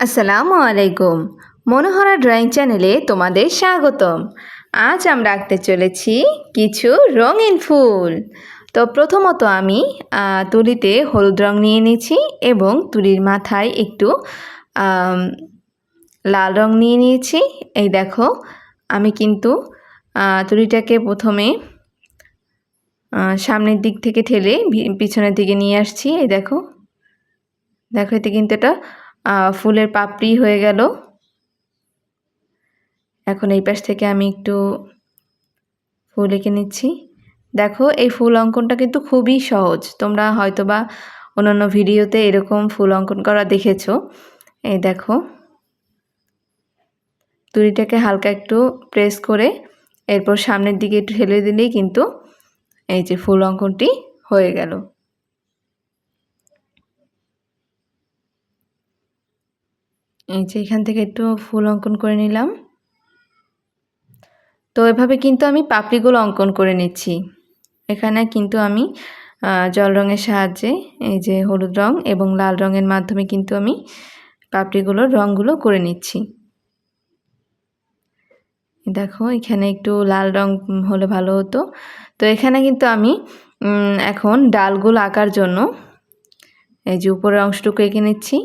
আসসালামু আলাইকুম। মনোহরা ড্রয়িং চ্যানেলে তোমাদের স্বাগতম। আজ আমরা আঁকতে চলেছি কিছু রঙিন ফুল। তো প্রথমত আমি তুলিতে হলুদ রং নিয়ে নিয়েছি এবং তুলির মাথায় একটু লাল রং নিয়ে নিয়েছি। এই দেখো, আমি কিন্তু তুলিটাকে প্রথমে সামনের দিক থেকে ঠেলে পিছনের দিকে নিয়ে আসছি। এই দেখো দেখো এতে কিন্তু এটা ফুলের পাপড়ি হয়ে গেল। এখন এই পাশ থেকে আমি একটু ফুল এঁকে নিচ্ছি। দেখো, এই ফুল অঙ্কনটা কিন্তু খুবই সহজ। তোমরা হয়তোবা অন্যান্য ভিডিওতে এরকম ফুল অঙ্কন করা দেখেছ। এই দেখো। তুড়িটাকে হালকা একটু প্রেস করে এরপর সামনের দিকে একটু ঠেলে দিলেই কিন্তু এই যে ফুল অঙ্কনটি হয়ে গেল। এই যে এখান থেকে একটু ফুল অঙ্কন করে নিলাম। তো এভাবে কিন্তু আমি পাপড়িগুলো অঙ্কন করে নিচ্ছি। এখানে কিন্তু আমি জল রঙের সাহায্যে এই যে হলুদ রং এবং লাল রঙের মাধ্যমে কিন্তু আমি পাপড়িগুলোর রঙগুলো করে নিচ্ছি। দেখো এখানে একটু লাল রং হলে ভালো হতো। তো এখানে কিন্তু আমি এখন ডালগুলো আঁকার জন্য এই যে উপরের অংশটুকু এঁকে নিচ্ছি।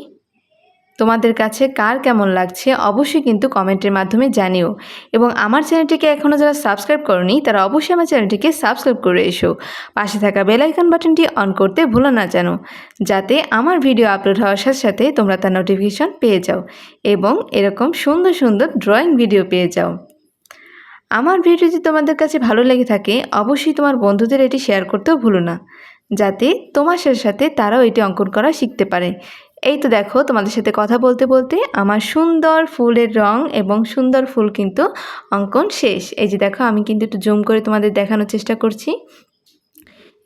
তোমাদের কাছে কার কেমন লাগছে অবশ্যই কিন্তু কমেন্টের মাধ্যমে জানিও। এবং আমার চ্যানেলটিকে এখনও যারা সাবস্ক্রাইব করনি, তারা অবশ্যই আমার চ্যানেলটিকে সাবস্ক্রাইব করে এসো। পাশে থাকা বেল আইকন বাটনটি অন করতে ভুলো না যেন, যাতে আমার ভিডিও আপলোড হওয়ার সাথে সাথে তোমরা তার নোটিফিকেশন পেয়ে যাও এবং এরকম সুন্দর সুন্দর ড্রয়িং ভিডিও পেয়ে যাও। আমার ভিডিও যদি তোমাদের কাছে ভালো লেগে থাকে, অবশ্যই তোমার বন্ধুদের এটি শেয়ার করতেও ভুলো না, যাতে তোমার সাথে তারাও এটি অঙ্কন করা শিখতে পারে। এই তো দেখো, তোমাদের সাথে কথা বলতে বলতে আমার সুন্দর ফুলের রং এবং সুন্দর ফুল কিন্তু অঙ্কন শেষ। এই যে দেখো, আমি কিন্তু একটু জুম করে তোমাদের দেখানোর চেষ্টা করছি।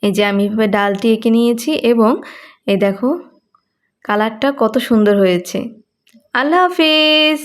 এই যে আমি এভাবে ডালটি এঁকে নিয়েছি এবং এই দেখো, কালারটা কত সুন্দর হয়েছে। আল্লাহ হাফিজ!